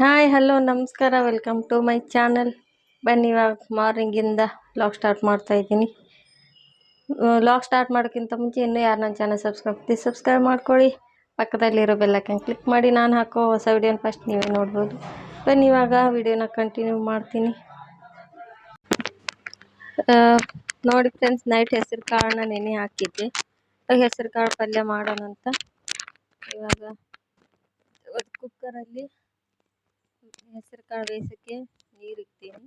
Hi, hello, ನಮಸ್ಕಾರ. Welcome to my channel ಬನ್ನಿ, ಇವಾಗ ಮಾರ್ನಿಂಗಿಂದ ಲಾಗ್ ಸ್ಟಾರ್ಟ್ ಮಾಡ್ತಾ ಇದ್ದೀನಿ. ಲಾಗ್ ಸ್ಟಾರ್ಟ್ ಮಾಡೋಕ್ಕಿಂತ ಮುಂಚೆ ಇನ್ನೂ ಯಾರು ನನ್ನ ಚಾನಲ್ ಸಬ್ಸ್ಕ್ರೈಬ್ ಸಬ್ಸ್ಕ್ರೈಬ್ ಮಾಡ್ಕೊಳ್ಳಿ. ಪಕ್ಕದಲ್ಲಿರೋ ಬೆಲ್ಲೈಕನ್ ಕ್ಲಿಕ್ ಮಾಡಿ, ನಾನು ಹಾಕೋ ಹೊಸ ವಿಡಿಯೋನ ಫಸ್ಟ್ ನೀವೇ ನೋಡ್ಬೋದು. ಬನ್ನಿ, ಇವಾಗ ವಿಡಿಯೋನ ಕಂಟಿನ್ಯೂ ಮಾಡ್ತೀನಿ. ನೋಡಿ ಫ್ರೆಂಡ್ಸ್ ನೈಟ್ ಹೆಸರು ಕಾಳನ್ನ ನೆನೆ ಹಾಕಿದ್ದೆ. ಹೆಸರು ಕಾಳು ಪಲ್ಯ ಮಾಡೋಣ ಅಂತ ಇವಾಗ ಕುಕ್ಕರಲ್ಲಿ ಹೆಸರು ಕಾಳು ಬೇಯಿಸೋಕ್ಕೆ ನೀರು ಇಕ್ತೀನಿ.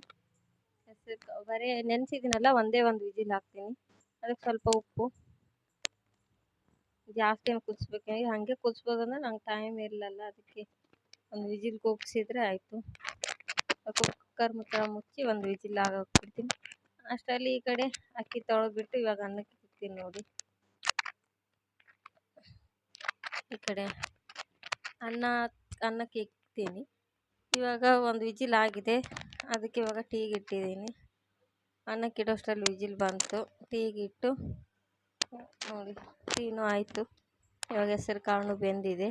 ಹೆಸರು ಬರೀ ನೆನೆಸಿದ್ದೀನಲ್ಲ, ಒಂದೇ ಒಂದು ವಿಜಿಲ್ ಹಾಕ್ತೀನಿ. ಅದಕ್ಕೆ ಸ್ವಲ್ಪ ಉಪ್ಪು. ಜಾಸ್ತಿ ಏನು ಈಗ ಹಾಗೆ ಕುದಿಸ್ಬೋದು ಅಂದ್ರೆ ನಂಗೆ ಟೈಮ್ ಇರಲಿಲ್ಲ, ಅದಕ್ಕೆ ಒಂದು ವಿಜಿಲ್ ಕೂಗಿಸಿದ್ರೆ ಆಯಿತು. ಕುಕ್ಕರ್ ಮುಚ್ಚಳ ಮುಚ್ಚಿ ಒಂದು ವಿಜಿಲ್ ಆಗೋಗ್ಬಿಡ್ತೀನಿ ಅಷ್ಟರಲ್ಲಿ ಈ ಕಡೆ ಅಕ್ಕಿ ತೊಳೆದ್ಬಿಟ್ಟು ಇವಾಗ ಅನ್ನಕ್ಕೆ ಇಕ್ತೀನಿ ನೋಡಿ. ಈ ಕಡೆ ಅನ್ನ, ಅನ್ನಕ್ಕೆ ಇಕ್ತೀನಿ. ಇವಾಗ ಒಂದು ವಿಜಿಲ್ ಆಗಿದೆ. ಅದಕ್ಕೆ ಇವಾಗ ಟೀಗೆ ಇಟ್ಟಿದ್ದೀನಿ ಅನ್ನಕ್ಕೆ ಇಡೋಷ್ಟರಲ್ಲಿ ವಿಜಿಲ್ ಬಂತು. ಟೀಗೆ ಇಟ್ಟು ನೋಡಿ, ಟೀನೂ ಆಯಿತು. ಇವಾಗ ಹೆಸರು ಕಾಳು ಬೆಂದಿದೆ.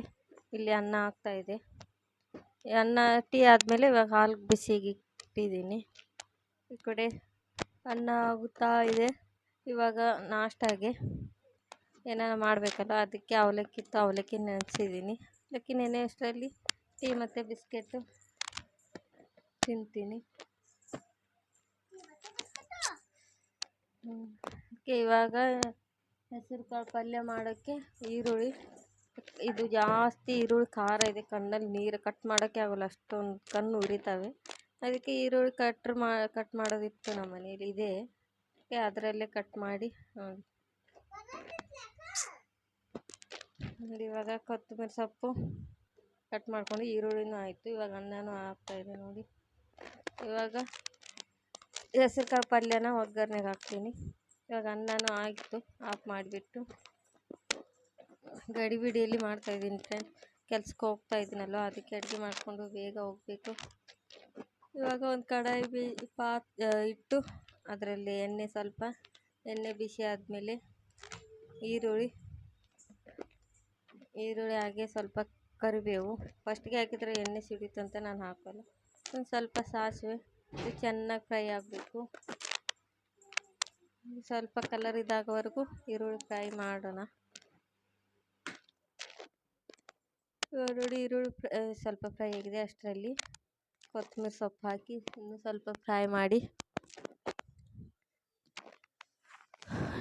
ಇಲ್ಲಿ ಅನ್ನ ಆಗ್ತಾಯಿದೆ ಅನ್ನ ಟೀ ಆದಮೇಲೆ ಇವಾಗ ಹಾಲು ಬಿಸಿಗೆ ಇಟ್ಟಿದ್ದೀನಿ. ಈ ಕಡೆ ಅನ್ನ ಆಗುತ್ತಾ ಇದೆ. ಇವಾಗ ನಾಷ್ಟಾಗೆ ಏನಾರು ಮಾಡಬೇಕಲ್ಲ, ಅದಕ್ಕೆ ಅವಲಕ್ಕಿ ಇತ್ತು. ಅವಲಕ್ಕಿ ನೆನೆಸಿದ್ದೀನಿ. ಅವಲಕ್ಕಿ ನೆನೆಯೋಷ್ಟರಲ್ಲಿ ಟೀ ಮತ್ತು ಬಿಸ್ಕೆಟು ತಿಂತೀನಿ. ಅದಕ್ಕೆ ಇವಾಗ ಹೆಸರು ಕಾಳು ಪಲ್ಯ ಮಾಡೋಕ್ಕೆ ಈರುಳ್ಳಿ, ಇದು ಜಾಸ್ತಿ ಈರುಳ್ಳಿ ಖಾರ ಇದೆ, ಕಣ್ಣಲ್ಲಿ ನೀರು ಕಟ್ ಮಾಡೋಕ್ಕೆ ಆಗೋಲ್ಲ, ಅಷ್ಟೊಂದು ಕಣ್ಣು ಉರಿತವೆ. ಅದಕ್ಕೆ ಈರುಳ್ಳಿ ಕಟ್ರ್ ಮಾ ಕಟ್ ಮಾಡೋದಿತ್ತು ನಮ್ಮ ಮನೇಲಿ, ಇದೆ. ಅದರಲ್ಲೇ ಕಟ್ ಮಾಡಿ, ನೋಡಿ. ಇವಾಗ ಕೊತ್ತಂಬರಿ ಸೊಪ್ಪು ಕಟ್ ಮಾಡ್ಕೊಂಡು ಈರುಳ್ಳಿನೂ ಆಯಿತು, ಇವಾಗ ಅನ್ನನೂ ಆಗ್ತಾಯಿದೆ ನೋಡಿ. ಇವಾಗ ಹೆಸರು ಕಾಳು ಪಲ್ಯನ ಒಗ್ಗರ್ಣೆಗೆ ಹಾಕ್ತೀನಿ. ಇವಾಗ ಅನ್ನನೂ ಆಗಿತ್ತು ಆಫ್ ಮಾಡಿಬಿಟ್ಟು ಗಡಿಬಿಡಿಯಲ್ಲಿ ಮಾಡ್ತಾಯಿದ್ದೀನಿ ಫ್ರೆಂಡ್ ಕೆಲ್ಸಕ್ಕೆ ಹೋಗ್ತಾ ಇದ್ದೀನಲ್ವ ಅದಕ್ಕೆ ಅಡುಗೆ ಮಾಡಿಕೊಂಡು ಬೇಗ ಹೋಗಬೇಕು. ಇವಾಗ ಒಂದು ಕಡಾಯಿ ಬಿ, ಪಾತ್ ಇಟ್ಟು ಅದರಲ್ಲಿ ಎಣ್ಣೆ ಸ್ವಲ್ಪ, ಎಣ್ಣೆ ಬಿಸಿ ಆದಮೇಲೆ ಈರುಳ್ಳಿ ಈರುಳ್ಳಿ ಹಾಗೆ ಸ್ವಲ್ಪ ಕರಿಬೇವು. ಫಸ್ಟ್ಗೆ ಹಾಕಿದರೆ ಎಣ್ಣೆ ಸಿಡಿತಂತ ನಾನು ಹಾಕೋಲ್ಲ. ಒಂದು ಸ್ವಲ್ಪ ಸಾಸಿವೆ, ಇದು ಚೆನ್ನಾಗಿ ಫ್ರೈ ಆಗಬೇಕು. ಸ್ವಲ್ಪ ಕಲರ್ ಇದಾಗೋವರೆಗೂ ಈರುಳ್ಳಿ ಫ್ರೈ ಮಾಡೋಣ. ನೋಡಿ ಈರುಳ್ಳಿ ಫ್ರೈ ಸ್ವಲ್ಪ ಫ್ರೈ ಆಗಿದೆ ಅಷ್ಟರಲ್ಲಿ. ಕೊತ್ತಂಬರಿ ಸೊಪ್ಪು ಹಾಕಿ ಇನ್ನೂ ಸ್ವಲ್ಪ ಫ್ರೈ ಮಾಡಿ.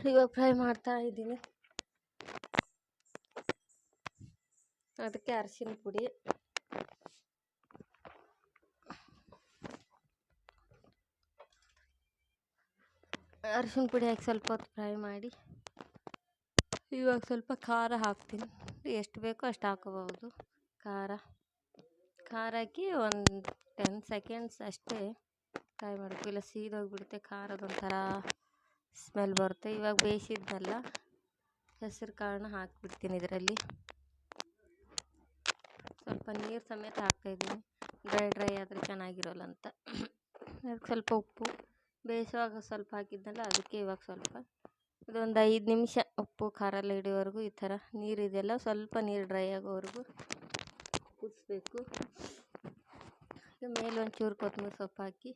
ಇವಾಗ ಫ್ರೈ ಮಾಡ್ತಾ ಇದ್ದೀನಿ. ಅದಕ್ಕೆ ಅರಿಶಿನ ಪುಡಿ. ಅರಿಶಿನ ಪುಡಿ ಹಾಕಿ ಸ್ವಲ್ಪ ಹೊತ್ತು ಫ್ರೈ ಮಾಡಿ, ಇವಾಗ ಸ್ವಲ್ಪ ಖಾರ ಹಾಕ್ತೀನಿ. ಎಷ್ಟು ಬೇಕೋ ಅಷ್ಟು ಹಾಕೋಬಹುದು. ಖಾರ ಖಾರ ಹಾಕಿ ಒಂದು ಟೆನ್ ಸೆಕೆಂಡ್ಸ್ ಅಷ್ಟೇ ಫ್ರೈ ಮಾಡಬೇಕು. ಇಲ್ಲ, ಸೀದೋಗಿಬಿಡುತ್ತೆ. ಖಾರದೊಂಥರ ಸ್ಮೆಲ್ ಬರುತ್ತೆ. ಇವಾಗ ಬೇಯಿಸಿದ್ನಲ್ಲ ಹೆಸರು ಕಾಳನ್ನ ಹಾಕಿಬಿಡ್ತೀನಿ ಇದರಲ್ಲಿ. ಸ್ವಲ್ಪ ನೀರು ಸಮೇತ ಹಾಕ್ತಾಯಿದ್ದೀನಿ ಡ್ರೈ ಡ್ರೈ ಆದರೆ ಚೆನ್ನಾಗಿರೋಲ್ಲ ಅಂತ. ಅದಕ್ಕೆ ಸ್ವಲ್ಪ ಉಪ್ಪು. ಬೇಯಿಸುವಾಗ ಸ್ವಲ್ಪ ಹಾಕಿದ್ನಲ್ಲ ಅದಕ್ಕೆ ಇವಾಗ ಸ್ವಲ್ಪ ಇದೊಂದು ಐದು ನಿಮಿಷ ಉಪ್ಪು, ಖಾರ ಎಲ್ಲ ಹಿಡಿಯೋವರೆಗೂ ಈ ಥರ ನೀರಿದೆಯಲ್ಲ ಸ್ವಲ್ಪ ನೀರು ಡ್ರೈ ಆಗೋವರೆಗೂ ಕುದಿಸ್ಬೇಕು. ಮೇಲೆ ಒಂಚೂರು ಕೊತ್ತಂಬರಿ ಸೊಪ್ಪು ಹಾಕಿ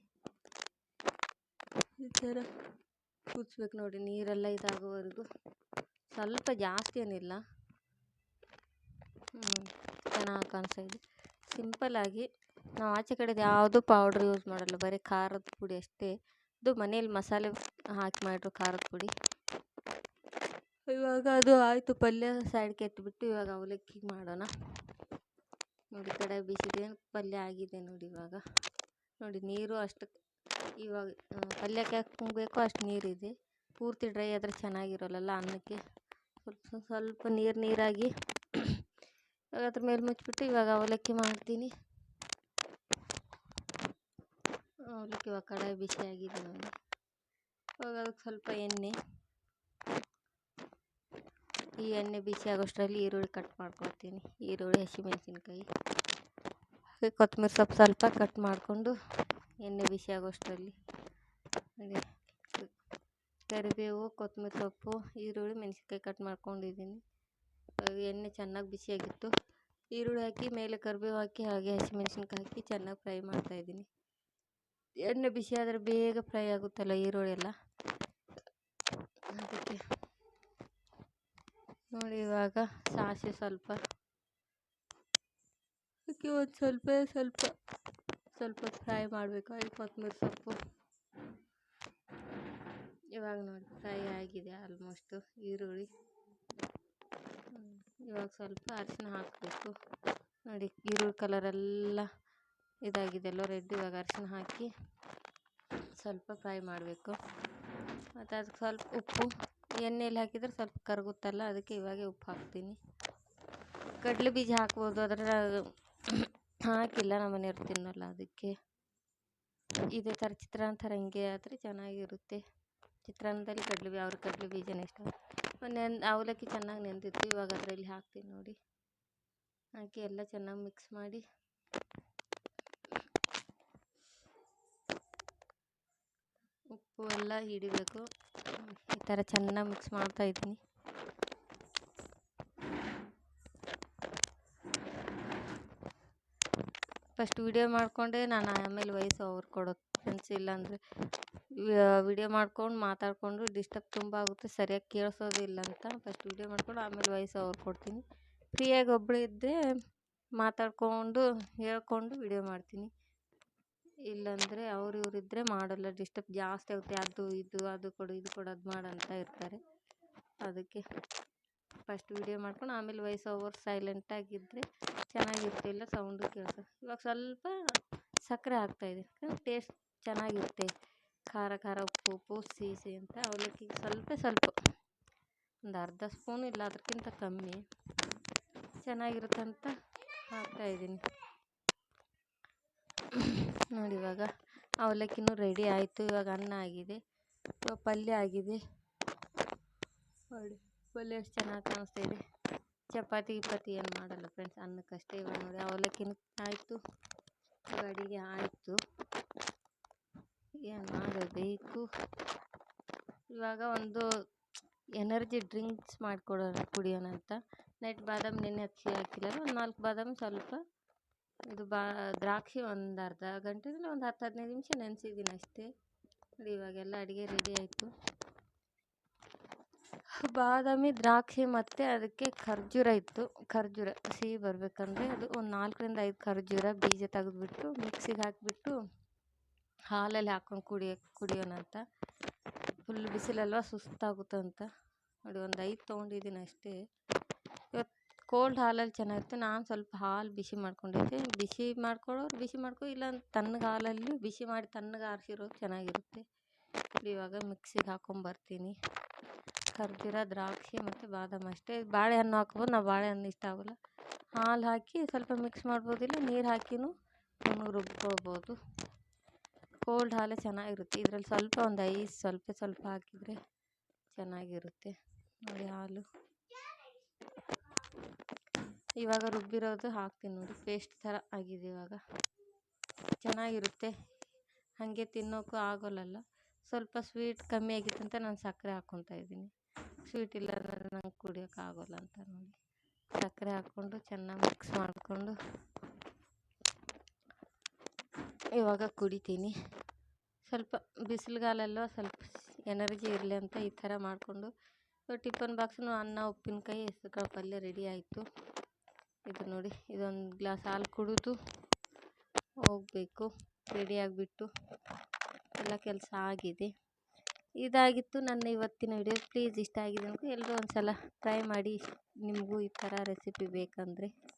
ಈ ಥರ ಕುದಿಸ್ಬೇಕು ನೋಡಿ ನೀರೆಲ್ಲ ಇದಾಗೋವರೆಗೂ. ಸ್ವಲ್ಪ ಜಾಸ್ತಿ ಏನಿಲ್ಲ. ಚೆನ್ನಾಗಿ ಕಾಣಿಸ್ತಾ ಇದೆ. ಸಿಂಪಲ್ಲಾಗಿ ನಾವು ಆಚೆ ಕಡೆದು ಯಾವುದೂ ಪೌಡ್ರ್ ಯೂಸ್ ಮಾಡಲ್ಲ, ಬರೀ ಖಾರದ ಪುಡಿ ಅಷ್ಟೇ. ಇದು ಮನೇಲಿ ಮಸಾಲೆ ಹಾಕಿ ಮಾಡಿರೋ ಖಾರದ ಪುಡಿ. ಇವಾಗ ಅದು ಆಯಿತು ಪಲ್ಯ ಸೈಡ್ಗೆ ಎತ್ಬಿಟ್ಟು ಇವಾಗ ಅವಲಕ್ಕಿ ಮಾಡೋಣ. ನೋಡಿ ಕಡೆ ಬಿಸಿದೆ ಪಲ್ಯ ಆಗಿದೆ ನೋಡಿ ಇವಾಗ. ನೋಡಿ ನೀರು ಅಷ್ಟು ಇವಾಗ ಪಲ್ಯಕ್ಕೆ ಬೇಕೋ ಅಷ್ಟು ನೀರಿದೆ. ಪೂರ್ತಿ ಡ್ರೈ ಆದರೆ ಚೆನ್ನಾಗಿರೋಲ್ಲ ಅನ್ನಕ್ಕೆ. ಸ್ವಲ್ಪ ಸ್ವಲ್ಪ ನೀರು ನೀರಾಗಿ, ಇವಾಗ ಅದ್ರ ಮೇಲೆ ಮುಚ್ಚಿಬಿಟ್ಟು ಇವಾಗ ಅವಲಕ್ಕಿ ಮಾಡ್ತೀನಿ. ಅವಲಕ್ಕಿ ಇವಾಗ ಕಡಾಯಿ ಬಿಸಿ ಆಗಿದೆ. ನೋಡಿ ಇವಾಗ ಅದಕ್ಕೆ ಸ್ವಲ್ಪ ಎಣ್ಣೆ. ಈ ಎಣ್ಣೆ ಬಿಸಿ ಆಗೋಷ್ಟರಲ್ಲಿ ಈರುಳ್ಳಿ ಕಟ್ ಮಾಡ್ಕೊಳ್ತೀನಿ. ಈರುಳ್ಳಿ, ಹಸಿಮೆಣ್ಸಿನ್ಕಾಯಿ. ಹಾಗೆ ಕೊತ್ತಂಬರಿ ಸೊಪ್ಪು ಸ್ವಲ್ಪ ಕಟ್ ಮಾಡಿಕೊಂಡು ಎಣ್ಣೆ ಬಿಸಿ ಆಗೋಷ್ಟರಲ್ಲಿ. ಹಾಗೆ ಕರಿಬೇವು, ಕೊತ್ತಂಬರಿ ಸೊಪ್ಪು, ಈರುಳ್ಳಿ, ಮೆಣಸಿನ್ಕಾಯಿ ಕಟ್ ಮಾಡ್ಕೊಂಡಿದ್ದೀನಿ. ಎಣ್ಣೆ ಚೆನ್ನಾಗಿ ಬಿಸಿಯಾಗಿತ್ತು. ಈರುಳ್ಳಿ ಹಾಕಿ, ಮೇಲೆ ಕರಿಬೇವು ಹಾಕಿ, ಹಾಗೆ ಹಸಿಮೆಣ್ಸಿನ್ಕಾಯಿ ಹಾಕಿ ಚೆನ್ನಾಗಿ ಫ್ರೈ ಮಾಡ್ತಾಯಿದ್ದೀನಿ ಎಣ್ಣೆ ಬಿಸಿ ಆದರೆ ಬೇಗ ಫ್ರೈ ಆಗುತ್ತಲ್ಲ ಈರುಳ್ಳಿ ಎಲ್ಲ ಅದಕ್ಕೆ ನೋಡಿ ಇವಾಗ ಸಾಸಿವೆ ಸ್ವಲ್ಪ. ಅದಕ್ಕೆ ಒಂದು ಸ್ವಲ್ಪ ಸ್ವಲ್ಪ ಸ್ವಲ್ಪ ಫ್ರೈ ಮಾಡಬೇಕು. ಅಲ್ಲಿ ಕೊತ್ತಂಬರಿ ಸೊಪ್ಪು. ಇವಾಗ ನೋಡಿ ಫ್ರೈ ಆಗಿದೆ ಆಲ್ಮೋಸ್ಟು ಈರುಳ್ಳಿ. ಇವಾಗ ಸ್ವಲ್ಪ ಅರಿಶಿನ ಹಾಕಬೇಕು. ನೋಡಿ ಈರುಳ್ಳಿ ಕಲರೆಲ್ಲ ಇದಾಗಿದೆ. ಎಲ್ಲ ರೆಡ್ ಇವಾಗ ಅರಿಶಿನ ಹಾಕಿ ಸ್ವಲ್ಪ ಫ್ರೈ ಮಾಡಬೇಕು. ಮತ್ತು ಅದಕ್ಕೆ ಸ್ವಲ್ಪ ಉಪ್ಪು ಎಣ್ಣೆಯಲ್ಲಿ ಹಾಕಿದರೆ ಸ್ವಲ್ಪ ಕರಗುತ್ತಲ್ಲ, ಅದಕ್ಕೆ ಇವಾಗೆ ಉಪ್ಪು ಹಾಕ್ತೀನಿ. ಕಡಲೆ ಬೀಜ ಹಾಕ್ಬೋದು ಅದರ ಹಾಕಿಲ್ಲ, ನಮ್ಮ ಮನೆಯವ್ರು ತಿನ್ನೋಲ್ಲ ಅದಕ್ಕೆ. ಇದೇ ಥರ ಚಿತ್ರಾನ್ನ ಥರ ಹಿಂಗೆ ಆದರೆ ಚೆನ್ನಾಗಿರುತ್ತೆ. ಚಿತ್ರಾನ್ನದಲ್ಲಿ ಕಡಲೆ ಬೀಜ ಅವ್ರ ಕಡಲೆ ಬೀಜನೇ ಇಷ್ಟ. ನೆನ್, ಅವಲಕ್ಕಿ ಚೆನ್ನಾಗಿ ನೆಂದಿತ್ತು, ಇವಾಗ ಅದರಲ್ಲಿ ಹಾಕ್ತೀನಿ ನೋಡಿ. ಹಾಕಿ ಎಲ್ಲ ಚೆನ್ನಾಗಿ ಮಿಕ್ಸ್ ಮಾಡಿ. ಉಪ್ಪು ಎಲ್ಲ ಹಿಡಿಬೇಕು. ಈ ಥರ ಚೆನ್ನಾಗಿ ಮಿಕ್ಸ್ ಮಾಡ್ತಾ ಇದ್ದೀನಿ. ಫಸ್ಟ್ ವಿಡಿಯೋ ಮಾಡಿಕೊಂಡೆ, ನಾನು ಆಮೇಲೆ ವಯಸ್ಸು ಓವರ್ ಕೊಡೋದು ಫ್ರೆಂಡ್ಸ್ ಇಲ್ಲಾಂದರೆ ವಿಡಿಯೋ ಮಾಡ್ಕೊಂಡು ಮಾತಾಡಿಕೊಂಡು ಡಿಸ್ಟರ್ಬ್ ತುಂಬ ಆಗುತ್ತೆ. ಸರಿಯಾಗಿ ಕೇಳಿಸೋದಿಲ್ಲ ಅಂತ ಫಸ್ಟ್ ವಿಡಿಯೋ ಮಾಡ್ಕೊಂಡು ಆಮೇಲೆ ವಯಸ್ಸು ಓವರ್ ಕೊಡ್ತೀನಿ. ಫ್ರೀಯಾಗಿ ಒಬ್ಬಳು ಇದ್ದರೆ ಮಾತಾಡಿಕೊಂಡು, ಹೇಳ್ಕೊಂಡು ವಿಡಿಯೋ ಮಾಡ್ತೀನಿ. ಇಲ್ಲಾಂದರೆ ಅವ್ರು ಇವ್ರು ಇದ್ದರೆ ಮಾಡಲ್ಲ ಡಿಸ್ಟರ್ಬ್ ಜಾಸ್ತಿ ಆಗುತ್ತೆ, ಅದು ಇದು, ಅದು ಕೊಡು, ಇದು ಕೊಡು, ಅದು ಮಾಡು ಅಂತ ಇರ್ತಾರೆ. ಅದಕ್ಕೆ ಫಸ್ಟ್ ವಿಡಿಯೋ ಮಾಡ್ಕೊಂಡು ಆಮೇಲೆ ವಾಯ್ಸ್ ಓವರ್ ಸೈಲೆಂಟಾಗಿದ್ದರೆ ಚೆನ್ನಾಗಿರ್ತಿಲ್ಲ ಸೌಂಡು ಕೇಳಿಸೋ ಇವಾಗ ಸ್ವಲ್ಪ ಸಕ್ಕರೆ ಹಾಕ್ತಾಯಿದೆ ಟೇಸ್ಟ್ ಚೆನ್ನಾಗಿರುತ್ತೆ. ಖಾರ ಖಾರ ಉಪ್ಪು ಉಪ್ಪು, ಸಿಹಿ ಅಂತ. ಅವಲಕ್ಕಿಗೆ ಸ್ವಲ್ಪ ಸ್ವಲ್ಪ. ಒಂದು ಅರ್ಧ ಸ್ಪೂನ್ ಇಲ್ಲ, ಅದಕ್ಕಿಂತ ಕಮ್ಮಿ. ಚೆನ್ನಾಗಿರುತ್ತಂತ ಹಾಕ್ತಾಯಿದ್ದೀನಿ ನೋಡಿ ಇವಾಗ ಅವಲಕ್ಕಿನೂ ರೆಡಿ ಆಯಿತು. ಇವಾಗ ಅನ್ನ ಆಗಿದೆ. ಇವಾಗ ಪಲ್ಯ ಆಗಿದೆ. ನೋಡಿ, ಪಲ್ಯ ಎಷ್ಟು ಚೆನ್ನಾಗಿ ಕಾಣಿಸ್ತಾ ಇದೆ. ಚಪಾತಿ, ಗಿಪಾತಿ ಏನು ಮಾಡಲ್ಲ ಫ್ರೆಂಡ್ಸ್ ಅನ್ನಕ್ಕಷ್ಟೇ ಇವಾಗ ನೋಡಿ, ಅವಲಕ್ಕಿನೂ ಆಯಿತು. ಇವಾಗ ಅಡುಗೆ ಆಯಿತು. ಏನು ಮಾಡಬೇಕು? ಇವಾಗ ಒಂದು ಎನರ್ಜಿ ಡ್ರಿಂಕ್ಸ್ ಮಾಡಿಕೊಡೋಣ, ಕುಡಿಯೋಣ ಅಂತ. ನೈಟ್ ಬಾದಾಮಿ ನೆನೆ ಹಚ್ಚಿ ಹಾಕಿಲ್ಲ, ಒಂದು ನಾಲ್ಕು ಬಾದಾಮಿ ಸ್ವಲ್ಪ ಇದು ಬಾ, ದ್ರಾಕ್ಷಿ ಒಂದು ಅರ್ಧ ಗಂಟೆಯಿಂದ ಒಂದು ಹತ್ತು ಹದಿನೈದು ನಿಮಿಷ ನೆನೆಸಿದ್ದೀನಿ ಅಷ್ಟೇ. ನೋಡಿ ಇವಾಗೆಲ್ಲ ಅಡುಗೆ ರೆಡಿ ಆಯಿತು. ಬಾದಾಮಿ ದ್ರಾಕ್ಷಿ ಮತ್ತು ಅದಕ್ಕೆ ಖರ್ಜೂರ ಇತ್ತು. ಖರ್ಜೂರ ಸಿಹಿ ಬರಬೇಕಂದ್ರೆ ಅದು ಒಂದು ನಾಲ್ಕರಿಂದ ಐದು ಖರ್ಜೂರ ಬೀಜ ತೆಗೆದುಬಿಟ್ಟು ಮಿಕ್ಸಿಗೆ ಹಾಕಿಬಿಟ್ಟು ಹಾಲಲ್ಲಿ ಹಾಕ್ಕೊಂಡು ಕುಡಿಯೋ, ಕುಡಿಯೋಣ ಅಂತ. ಫುಲ್ ಬಿಸಿಲಲ್ವ ಸುಸ್ತಾಗುತ್ತಂತ ನೋಡಿ ಒಂದು ಐದು ತೊಗೊಂಡಿದ್ದೀನಿ ಅಷ್ಟೇ. ಕೋಲ್ಡ್ ಹಾಲಲ್ಲಿ ಚೆನ್ನಾಗಿರುತ್ತೆ. ನಾನು ಸ್ವಲ್ಪ ಹಾಲು ಬಿಸಿ ಮಾಡ್ಕೊಂಡಿದ್ದೆ. ಬಿಸಿ ಮಾಡ್ಕೊಳ್ಳೋರು ಬಿಸಿ ಮಾಡ್ಕೊ ಇಲ್ಲ ತಣ್ಣಗೆ ಹಾಲಲ್ಲಿ ಬಿಸಿ ಮಾಡಿ ತಣ್ಣಗೆ ಆರಿಸಿರೋದು ಚೆನ್ನಾಗಿರುತ್ತೆ. ಇವಾಗ ಮಿಕ್ಸಿಗೆ ಹಾಕ್ಕೊಂಬರ್ತೀನಿ ಖರ್ಜೂರ ದ್ರಾಕ್ಷಿ ಮತ್ತು ಬಾದಾಮಿ ಅಷ್ಟೇ. ಬಾಳೆಹಣ್ಣು ಹಾಕ್ಬೋದು. ನಾವು ಬಾಳೆಹಣ್ಣು ಇಷ್ಟ ಆಗೋಲ್ಲ. ಹಾಲು ಹಾಕಿ ಸ್ವಲ್ಪ ಮಿಕ್ಸ್ ಮಾಡ್ಬೋದಿಲ್ಲ ನೀರು ಹಾಕಿನೂ ರುಬ್ಕೊಳ್ಬೋದು. ಕೋಲ್ಡ್ ಹಾಲೇ ಚೆನ್ನಾಗಿರುತ್ತೆ. ಇದರಲ್ಲಿ ಸ್ವಲ್ಪ ಒಂದು ಐಸ್ ಸ್ವಲ್ಪ ಸ್ವಲ್ಪ ಹಾಕಿದರೆ ಚೆನ್ನಾಗಿರುತ್ತೆ. ನೋಡಿ ಹಾಲು. ಇವಾಗ ರುಬ್ಬಿರೋದು ಹಾಕ್ತೀನಿ ನೋಡಿ ಪೇಸ್ಟ್ ಥರ ಆಗಿದೆ ಇವಾಗ. ಚೆನ್ನಾಗಿರುತ್ತೆ. ಹಾಗೆ ತಿನ್ನೋಕ್ಕೂ ಆಗೋಲ್ಲಲ್ಲ. ಸ್ವಲ್ಪ ಸ್ವೀಟ್ ಕಮ್ಮಿ ಆಗಿತ್ತು ಅಂತ ನಾನು ಸಕ್ಕರೆ ಹಾಕ್ಕೊತಾ ಇದ್ದೀನಿ. ಸ್ವೀಟ್ ಇಲ್ಲ ನಂಗೆ ಕುಡಿಯೋಕೆ ಆಗೋಲ್ಲ ಅಂತ ನೋಡಿ. ಸಕ್ಕರೆ ಹಾಕ್ಕೊಂಡು ಚೆನ್ನಾಗಿ ಮಿಕ್ಸ್ ಮಾಡಿಕೊಂಡು ಇವಾಗ ಕುಡಿತೀನಿ. ಸ್ವಲ್ಪ ಬಿಸಿಲುಗಾಲಲ್ಲೂ ಸ್ವಲ್ಪ ಎನರ್ಜಿ ಇರಲಿ ಅಂತ ಈ ಥರ ಮಾಡಿಕೊಂಡು ಟಿಫನ್ ಬಾಕ್ಸ್ನು ಅನ್ನ, ಉಪ್ಪಿನಕಾಯಿ, ಹೆಸ್ರುಕಾಳು ಪಲ್ಯ ರೆಡಿ ಆಯಿತು. ಇದು ನೋಡಿ, ಇದೊಂದು ಗ್ಲಾಸ್ ಹಾಲು ಕುಡಿದು ಹೋಗಬೇಕು. ರೆಡಿಯಾಗಿಬಿಟ್ಟು ಎಲ್ಲ ಕೆಲಸ ಆಗಿದೆ. ಇದಾಗಿತ್ತು ನನ್ನ ಇವತ್ತಿನ ವಿಡಿಯೋ ಪ್ಲೀಸ್ ಇಷ್ಟ ಆಗಿದೆ ಅಂದರೆ ಎಲ್ಲರೂ ಒಂದು ಸಲ ಟ್ರೈ ಮಾಡಿ. ನಿಮಗೂ ಈ ಥರ ರೆಸಿಪಿ ಬೇಕಂದರೆ.